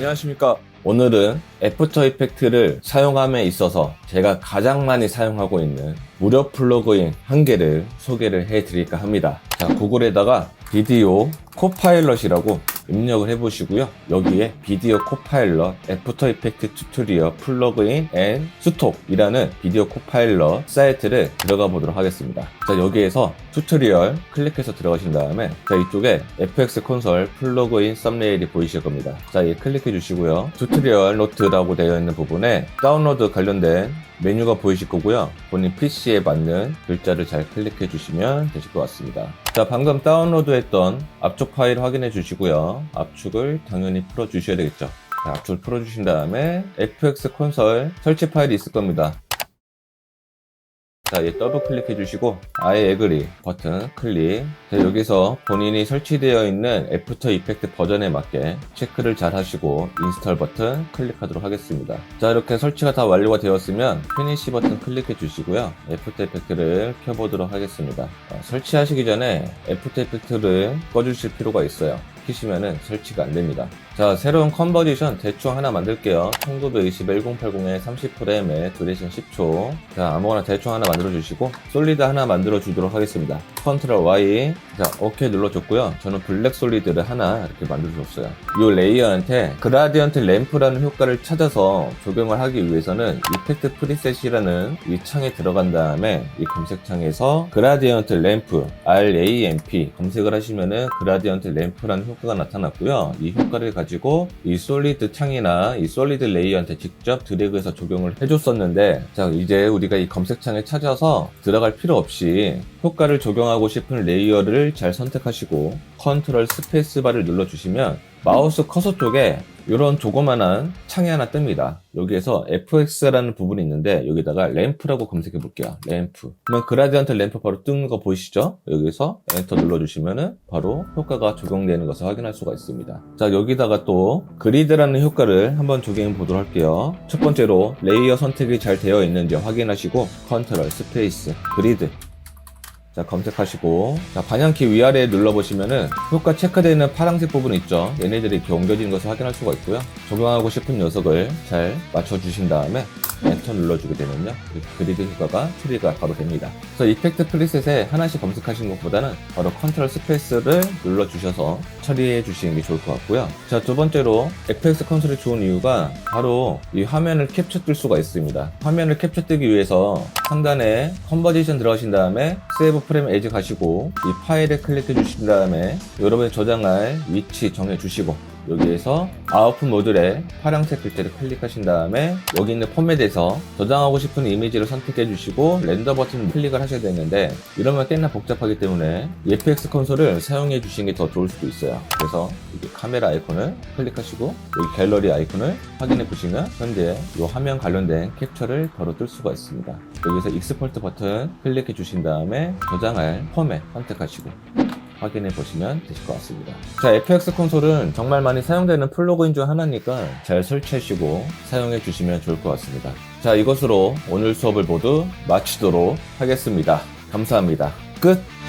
안녕하십니까. 오늘은 애프터 이펙트를 사용함에 있어서 제가 가장 많이 사용하고 있는 무료 플러그인 한 개를 소개를 해 드릴까 합니다. 자, 구글에다가 비디오 코파일럿이라고 입력을 해 보시고요. 여기에 비디오 코파일럿 애프터 이펙트 튜토리얼 플러그인 앤 스톱이라는 비디오 코파일럿 사이트를 들어가 보도록 하겠습니다. 자, 여기에서 튜토리얼 클릭해서 들어가신 다음에 자, 이쪽에 FX 콘솔 플러그인 썸네일이 보이실 겁니다. 자, 이 클릭해 주시고요. 튜토리얼 노트라고 되어 있는 부분에 다운로드 관련된 메뉴가 보이실 거고요. 본인 PC에 맞는 글자를 잘 클릭해 주시면 되실 것 같습니다. 자, 방금 다운로드 했던 앞쪽 파일 확인해 주시고요. 압축을 당연히 풀어 주셔야 되겠죠. 자, 압축을 풀어 주신 다음에 FX 콘솔 설치 파일이 있을 겁니다. 자, 이 더블 클릭해 주시고 I agree 버튼 클릭. 자, 여기서 본인이 설치되어 있는 애프터 이펙트 버전에 맞게 체크를 잘 하시고 인스톨 버튼 클릭하도록 하겠습니다. 자, 이렇게 설치가 다 완료가 되었으면 피니시 버튼 클릭해 주시고요. 애프터 이펙트를 켜 보도록 하겠습니다. 어, 설치하시기 전에 애프터 이펙트를 꺼 주실 필요가 있어요. 키시면은 설치가 안 됩니다. 자, 새로운 컨버지션 대충 하나 만들게요. 1920 1080에 30프레임에 듀레이션 10초. 자, 아무거나 대충 하나 만들어 주시고 솔리드 하나 만들어 주도록 하겠습니다. 컨트롤 Y. 자, 오케이 눌러 줬고요. 저는 블랙 솔리드를 하나 이렇게 만들어 줬어요. 이 레이어한테 그라디언트 램프라는 효과를 찾아서 적용을 하기 위해서는 이펙트 프리셋이라는 이 창에 들어간 다음에 이 검색창에서 그라디언트 램프 RAMP 검색을 하시면은 그라디언트 램프라는 효과 가 나타났고요. 이 효과를 가지고 이 솔리드 창이나 이 솔리드 레이어한테 직접 드래그해서 적용을 해줬었는데 자 이제 우리가 이 검색창에 찾아서 들어갈 필요 없이 효과를 적용하고 싶은 레이어를 잘 선택하시고 컨트롤 스페이스바를 눌러주시면 마우스 커서 쪽에 이런 조그만한 창이 하나 뜹니다. 여기에서 FX라는 부분이 있는데 여기다가 램프라고 검색해 볼게요. 램프. 그러면 그라디언트 램프 바로 뜨는 거 보이시죠? 여기서 엔터 눌러주시면은 바로 효과가 적용되는 것을 확인할 수가 있습니다. 자 여기다가 또 그리드라는 효과를 한번 적용해 보도록 할게요. 첫 번째로 레이어 선택이 잘 되어 있는지 확인하시고 컨트롤 스페이스 그리드 자 검색하시고. 자 방향키 위아래에 눌러보시면은 효과 체크되어 있는 파란색 부분 있죠. 얘네들이 이렇게 옮겨지는 것을 확인할 수가 있고요. 적용하고 싶은 녀석을 잘 맞춰주신 다음에 엔터 눌러주게 되면요. 이 그리드 효과가 처리가 바로 됩니다. 그래서 이펙트 프리셋에 하나씩 검색하시는 것보다는 바로 컨트롤 스페이스를 눌러주셔서 처리해 주시는 게 좋을 것 같고요. 자 두 번째로 FX 컨솔이 좋은 이유가 바로 이 화면을 캡처 뜰 수가 있습니다. 화면을 캡처 뜨기 위해서 상단에 컨버지션 들어가신 다음에 세이브 프레임 에지 가시고 이 파일에 클릭해 주신 다음에 여러분이 저장할 위치 정해 주시고 여기에서 아웃풋 모듈에 파란색 글자를 클릭하신 다음에 여기 있는 포맷에서 저장하고 싶은 이미지를 선택해 주시고 렌더 버튼 클릭을 하셔야 되는데 이러면 꽤나 복잡하기 때문에 이 FX 콘솔을 사용해 주시는 게 더 좋을 수도 있어요. 그래서 카메라 아이콘을 클릭하시고 여기 갤러리 아이콘을 확인해 보시면 현재 이 화면 관련된 캡처를 바로 뜰 수가 있습니다. 여기서 익스포트 버튼 클릭해 주신 다음에 저장할 포맷 선택하시고 확인해 보시면 되실 것 같습니다. 자, FX 콘솔은 정말 많이 사용되는 플러그인 중 하나니까 잘 설치하시고 사용해 주시면 좋을 것 같습니다. 자, 이것으로 오늘 수업을 모두 마치도록 하겠습니다. 감사합니다. 끝!